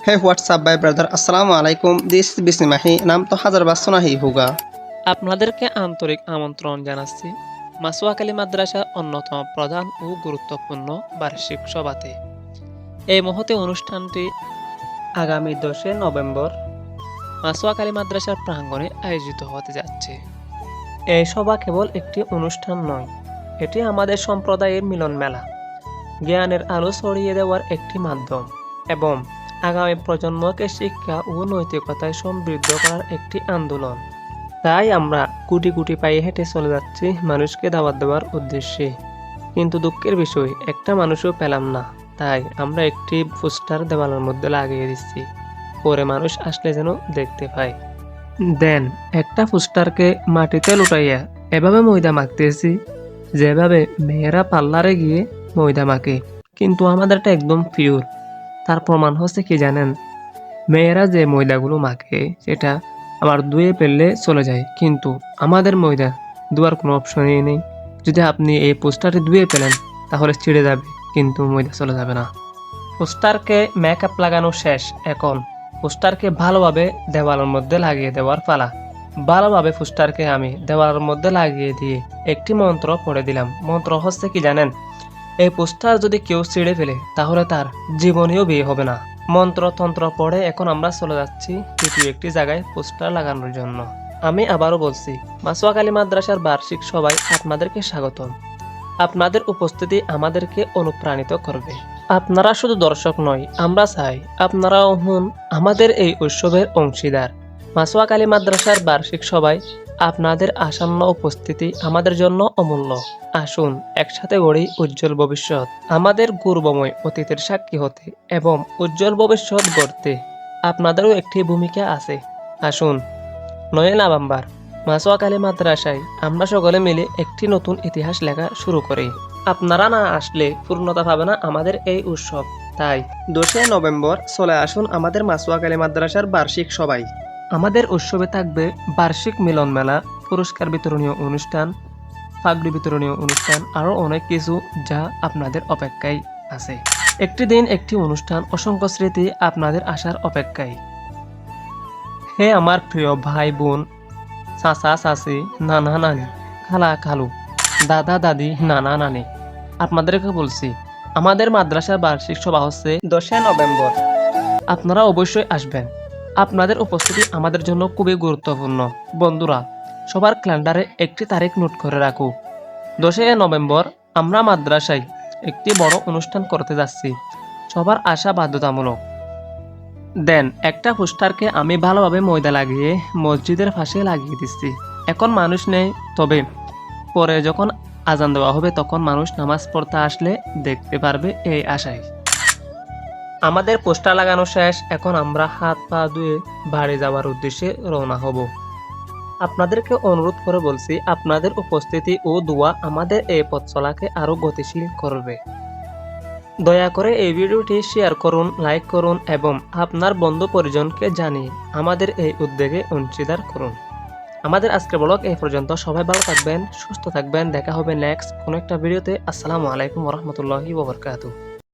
Up, my brother? Assalamu alaikum. This is Bismillahi. নাম তো হাজার বাসনা হি হুগা আপনাদেরকে আন্তরিক আমন্ত্রণ জানাচ্ছি মাসুয়াকালী মাদ্রাসার অন্যতম প্রধান ও গুরুত্বপূর্ণ বার্ষিক সভাতে এই মুহূর্তে অনুষ্ঠানটি আগামী দশে নভেম্বর মাসুয়াকালী মাদ্রাসার প্রাঙ্গণে আয়োজিত হতে যাচ্ছে এই সভা কেবল একটি অনুষ্ঠান নয় এটি আমাদের সম্প্রদায়ের মিলন মেলা জ্ঞানের আলো ছড়িয়ে দেওয়ার একটি মাধ্যম এবং আগামী প্রজন্মকে শিক্ষা ও নৈতিকতায় সমৃদ্ধ করার একটি আন্দোলন। তাই আমরা কুটি কুটি পায়ে হেঁটে চলে যাচ্ছি মানুষকে দাওয়াত দেওয়ার উদ্দেশ্যে। কিন্তু দুঃখের বিষয়, একটা মানুষও পেলাম না। তাই আমরা একটি পোস্টার দেওয়ালের মধ্যে লাগিয়ে দিচ্ছি। পরে মানুষ আসলে যেন দেখতে পায়। দেন, একটা পোস্টারকে মাটিতে লুটাইয়া এভাবে ময়দা মাখতেছি, যেভাবে মেয়েরা পার্লারে গিয়ে ময়দা মাখে। কিন্তু আমাদেরটা একদম পিওর তার প্রমাণ হচ্ছে কি জানেন? মেয়েরা যে ময়দাগুলো মাখে, সেটা আবার ধুয়ে ফেললে চলে যায়। কিন্তু আমাদের ময়দা ধোয়ার কোনো অপশনই নেই। যদি আপনি এই পোস্টারটি ধুয়ে পেলেন, তাহলে ছিঁড়ে যাবে, কিন্তু ময়দা চলে যাবে না। পোস্টারকে মেকআপ লাগানো শেষ। এখন পোস্টারকে ভালোভাবে দেওয়ালের মধ্যে লাগিয়ে দেওয়ার পালা। ভালোভাবে পোস্টারকে আমি দেওয়ালের মধ্যে লাগিয়ে দিয়ে একটি মন্ত্র পড়ে দিলাম। মন্ত্র হচ্ছে কি জানেন? এই পোস্টার যদি কেউ ছিঁড়ে ফেলে, তাহলে তার জীবনেও বিয়ে হবে না। মন্ত্র তন্ত্র পড়ে এখন আমরা চলে যাচ্ছি তৃতীয় একটি জায়গায় পোস্টার লাগানোর জন্য। আমি আবারও বলছি মাসুয়াকালী মাদ্রাসার বার্ষিক সবাই আপনাদেরকে স্বাগতম। আপনাদের উপস্থিতি আমাদেরকে অনুপ্রাণিত করবে। আপনারা শুধু দর্শক নয়, আমরা চাই আপনারাও হন আমাদের এই উৎসবের অংশীদার। মাসুয়াকালী মাদ্রাসার বার্ষিক সবাই আপনাদের আসন্ন উপস্থিতি আমাদের জন্য অমূল্য। আসুন, একসাথে গড়ি উজ্জ্বল ভবিষ্যৎ। আমাদের গৌরবময় অতীতের সাক্ষী হতে এবং উজ্জ্বল ভবিষ্যৎ গড়তে আপনাদেরও একটি ভূমিকা আছে। আসুন, নয় নভেম্বর মাসোয়াকালী মাদ্রাসায় আমরা সকলে মিলে একটি নতুন ইতিহাস লেখা শুরু করি। আপনারা না আসলে পূর্ণতা পাবে না আমাদের এই উৎসব। তাই দোষে নভেম্বর চলে আসুন আমাদের মাসুয়াকালী মাদ্রাসার বার্ষিক সবাই আমাদের উৎসবে থাকবে বার্ষিক মিলন মেলা, পুরস্কার বিতরণীয় অনুষ্ঠান, পাগড়ি বিতরণীয় অনুষ্ঠান, আরও অনেক কিছু যা আপনাদের অপেক্ষায় আছে। একটি দিন একটি অনুষ্ঠান, অসংখ্য স্মৃতি আপনাদের আসার অপেক্ষায়। হে আমার প্রিয় ভাই বোন চাচা, চাচি, নানা, নানি, খালা, খালু, দাদা, দাদি, নানা, নানি, আপনাদেরকে বলছি, আমাদের মাদ্রাসার বার্ষিক সভা হচ্ছে দশে নভেম্বর। আপনারা অবশ্যই আসবেন। আপনাদের উপস্থিতি আমাদের জন্য খুবই গুরুত্বপূর্ণ। বন্ধুরা, সবার ক্যালেন্ডারে একটি তারিখ নোট করে রাখু। দশই নভেম্বর আমরা মাদ্রাসায় একটি বড় অনুষ্ঠান করতে যাচ্ছি। সবার আশা বাধ্যতামূলক। দেন, একটা পোস্টারকে আমি ভালোভাবে ময়দা লাগিয়ে মসজিদের পাশে লাগিয়ে দিচ্ছি। এখন মানুষ নেই, তবে পরে যখন আজান দেওয়া হবে তখন মানুষ নামাজ পড়তে আসলে দেখতে পারবে এই আশায়। আমাদের পোস্টার লাগানো শেষ, এখন আমরা হাত পা ধুয়ে বাড়ি যাওয়ার উদ্দেশ্যে রওনা হব। আপনাদেরকে অনুরোধ করে বলছি, আপনাদের উপস্থিতি ও দোয়া আমাদের এই পথ চলাকে আরও গতিশীল করবে। দয়া করে এই ভিডিওটি শেয়ার করুন, লাইক করুন এবং আপনার বন্ধু পরিজনকে জানিয়ে আমাদের এই উদ্যোগে অংশীদার করুন। আমাদের আজকের ব্লগ এই পর্যন্ত। সবাই ভালো থাকবেন, সুস্থ থাকবেন। দেখা হবে নেক্সট কোনো একটা ভিডিওতে। আসসালামু আলাইকুম রহমতুল্লাহি ওবরকাতু